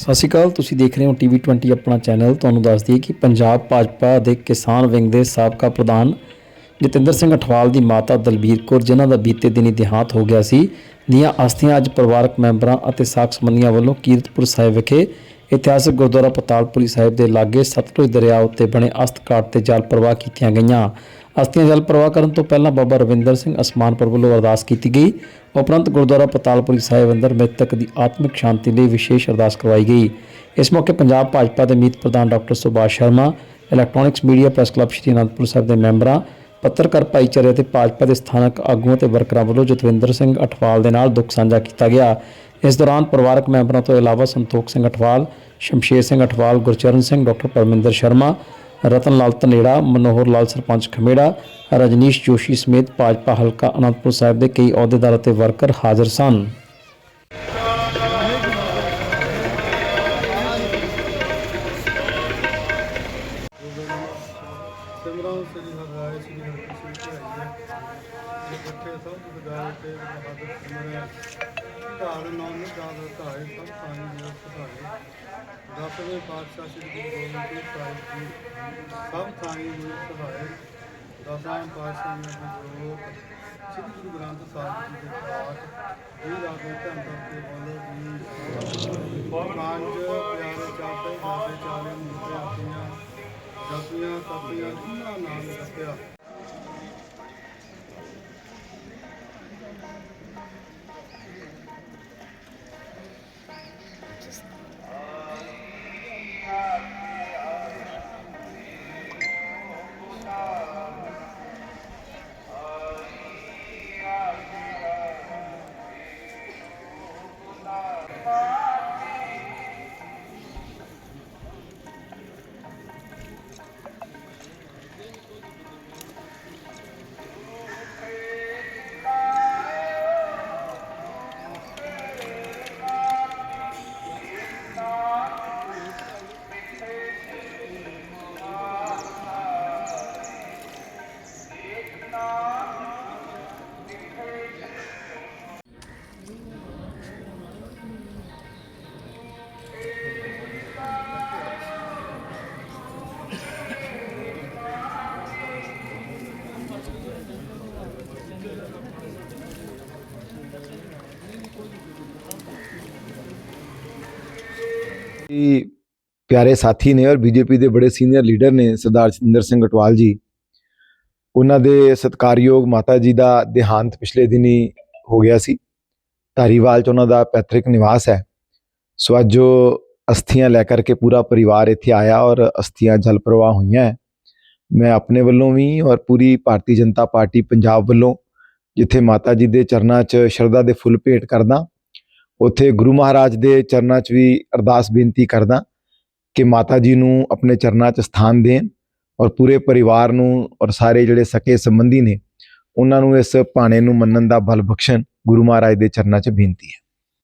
ਸਤਿ ਸ਼੍ਰੀ ਅਕਾਲ, ਤੁਸੀਂ ਦੇਖ ਰਹੇ ਹੋ ਟੀਵੀ 20 ਆਪਣਾ ਚੈਨਲ ਤੁਹਾਨੂੰ ਦੱਸ ਦਈਏ ਕਿ ਪੰਜਾਬ ਭਾਜਪਾ ਦੇ ਕਿਸਾਨ ਵਿੰਗ ਦੇ ਸਾਬਕਾ ਪ੍ਰਧਾਨ ਜਤਿੰਦਰ ਸਿੰਘ ਅਠਵਾਲ ਦੀ ਮਾਤਾ ਦਲਬੀਰ ਕੌਰ, ਜਿਨ੍ਹਾਂ ਦਾ ਬੀਤੇ ਦਿਨੀ ਦੇਹਾਂਤ ਹੋ ਗਿਆ ਸੀ, ਦੀਆਂ ਅਸਥੀਆਂ ਅੱਜ ਪਰਿਵਾਰਕ ਮੈਂਬਰਾਂ ਅਤੇ ਸਾਖ ਸੰਬੰਧੀਆਂ ਵੱਲੋਂ ਕੀਰਤਪੁਰ ਸਾਹਿਬ ਵਿਖੇ ਇਤਿਹਾਸਕ ਗੁਰਦੁਆਰਾ ਪਤਾਲਪੁਰੀ ਸਾਹਿਬ ਦੇ ਲਾਗੇ ਸਤਲੁਜ ਦਰਿਆ ਉੱਤੇ ਬਣੇ ਅਸਥ ਤੇ ਜਲ ਪ੍ਰਵਾਹ ਕੀਤੀਆਂ ਗਈਆਂ। ਅਸਥੀਆਂ ਜਲ ਪ੍ਰਵਾਹ ਕਰਨ ਤੋਂ ਪਹਿਲਾਂ ਬਾਬਾ ਰਵਿੰਦਰ ਸਿੰਘ ਅਸਮਾਨਪੁਰ ਵੱਲੋਂ ਅਰਦਾਸ ਕੀਤੀ ਗਈ। ਉਪਰੰਤ ਗੁਰਦੁਆਰਾ ਪਤਾਲਪੁਰੀ ਸਾਹਿਬ ਅੰਦਰ ਮ੍ਰਿਤਕ ਦੀ ਆਤਮਿਕ ਸ਼ਾਂਤੀ ਲਈ ਵਿਸ਼ੇਸ਼ ਅਰਦਾਸ ਕਰਵਾਈ ਗਈ। ਇਸ ਮੌਕੇ ਪੰਜਾਬ ਭਾਜਪਾ ਦੇ ਮੀਤ ਪ੍ਰਧਾਨ doctor Subhash Sharma, electronics media press club Shri Anandpur Sahib ਦੇ ਮੈਂਬਰਾਂ, ਪੱਤਰਕਾਰ ਭਾਈਚਾਰੇ ਅਤੇ ਭਾਜਪਾ ਦੇ ਸਥਾਨਕ ਆਗੂਆਂ ਤੇ ਵਰਕਰਾਂ ਵੱਲੋਂ ਜਤਵਿੰਦਰ ਸਿੰਘ ਅਠਵਾਲ ਦੇ ਨਾਲ ਦੁੱਖ ਸਾਂਝਾ ਕੀਤਾ ਗਿਆ। ਇਸ ਦੌਰਾਨ ਪਰਿਵਾਰਕ ਮੈਂਬਰਾਂ ਤੋਂ ਇਲਾਵਾ ਸੰਤੋਖ ਸਿੰਘ ਅਠਵਾਲ, ਸ਼ਮਸ਼ੇਰ ਸਿੰਘ ਅਠਵਾਲ, ਗੁਰਚਰਨ ਸਿੰਘ, ਡਾਕਟਰ ਪਰਮਿੰਦਰ ਸ਼ਰਮਾ ਰਤਨ ਲਾਲ ਧਨੇੜਾ, ਮਨੋਹਰ ਲਾਲ ਸਰਪੰਚ ਖਮੇੜਾ, ਰਜਨੀਸ਼ ਜੋਸ਼ੀ ਸਮੇਤ ਭਾਜਪਾ ਹਲਕਾ ਅਨੰਦਪੁਰ ਸਾਹਿਬ ਦੇ ਕਈ ਅਹੁਦੇਦਾਰ ਅਤੇ ਵਰਕਰ ਹਾਜ਼ਰ ਸਨ। ਸਿਮਰਨ ਸ੍ਰੀ ਹਰਿ ਸ੍ਰੀ ਹਰਿ ਸਿੰਘ ਧਿਆਈਏ ਇਕੱਠੇ ਸਭ ਗੁਰਦਾਰੇ ਤੇ ਬਹਾਦਰ ਸਿਮਰਿਆ ਧਾਰ ਨਾਮ ਦਾਦ ਧਾਰੇ ਸਭ ਪਾਣੀ ਦੇ ਸੁਧਾਰੇ ਦਸਵੇਂ ਪਾਤਸ਼ਾਹ ਸ੍ਰੀ ਗੁਰੂ ਗੋਬਿੰਦ ਸਾਹਿਬ ਜੀ, ਸਭ ਥਾਈ ਹੋਏ ਸਹਾਏ ਦਸਾਂ ਪਾਤਸ਼ਾਹ ਨੇ ਜੋਤ, ਸ੍ਰੀ ਗੁਰੂ ਗ੍ਰੰਥ ਸਾਹਿਬ ਜੀ ਦੇ ਪਾਠ। ਇਹ ਰਾਗੇ ਧੰਨ ਕਰਕੇ ਬੋਲੇ ਜੀ, ਪੰਜ ਪਿਆਰੇ ਚਾਪੇ ਜਾਪੇ ਚਾਲੇ ਮੁਕਤੇ ਆਪੀਆਂ ਜਪੀਆਂ, ਤਪੀਆਂ, ਜਿਨ੍ਹਾਂ ਨਾਮ ਜਪਿਆ ਜੀ ਪਿਆਰੇ ਸਾਥੀ ਨੇ ਔਰ ਬੀਜੇਪੀ ਦੇ ਬੜੇ ਸੀਨੀਅਰ ਲੀਡਰ ਨੇ ਸਰਦਾਰ ਜਤਿੰਦਰ ਸਿੰਘ ਅਟਵਾਲ ਜੀ। ਉਹਨਾਂ ਦੇ ਸਤਕਾਰਯੋਗ ਮਾਤਾ ਜੀ ਦਾ ਦੇਹਾਂਤ ਪਿਛਲੇ ਦਿਨੀ ਹੋ ਗਿਆ ਸੀ। ਧਾਰੀਵਾਲ ਚ ਉਹਨਾਂ ਦਾ ਪੈਤ੍ਰਿਕ ਨਿਵਾਸ ਹੈ। ਸੋ ਅੱਜ ਜੋ ਅਸਥੀਆਂ ਲੈ ਕਰਕੇ ਪੂਰਾ ਪਰਿਵਾਰ ਇੱਥੇ ਆਇਆ ਔਰ ਅਸਥੀਆਂ ਜਲ ਪ੍ਰਵਾਹ ਹੋਈਆਂ ਹੈ। ਮੈਂ ਆਪਣੇ ਵੱਲੋਂ ਵੀ ਔਰ ਪੂਰੀ ਭਾਰਤੀ ਜਨਤਾ ਪਾਰਟੀ ਪੰਜਾਬ ਵੱਲੋਂ ਜਿੱਥੇ ਮਾਤਾ ਜੀ ਦੇ ਚਰਨਾਂ 'ਚ ਸ਼ਰਧਾ ਦੇ ਫੁੱਲ ਭੇਟ ਕਰਦਾ ਉੱਥੇ ਗੁਰੂ ਮਹਾਰਾਜ ਦੇ ਚਰਨਾਂ 'ਚ ਵੀ ਅਰਦਾਸ ਬੇਨਤੀ ਕਰਦਾ ਕਿ ਮਾਤਾ ਜੀ ਨੂੰ ਆਪਣੇ ਚਰਨਾਂ 'ਚ ਸਥਾਨ ਦੇਣ ਔਰ ਪੂਰੇ ਪਰਿਵਾਰ ਨੂੰ ਔਰ ਸਾਰੇ ਜਿਹੜੇ ਸਕੇ ਸੰਬੰਧੀ ਨੇ, ਉਹਨਾਂ ਨੂੰ ਇਸ ਭਾਣੇ ਨੂੰ ਮੰਨਣ ਦਾ ਬਲ ਬਖਸ਼ਣ ਗੁਰੂ ਮਹਾਰਾਜ ਦੇ ਚਰਨਾਂ 'ਚ ਬੇਨਤੀ ਹੈ।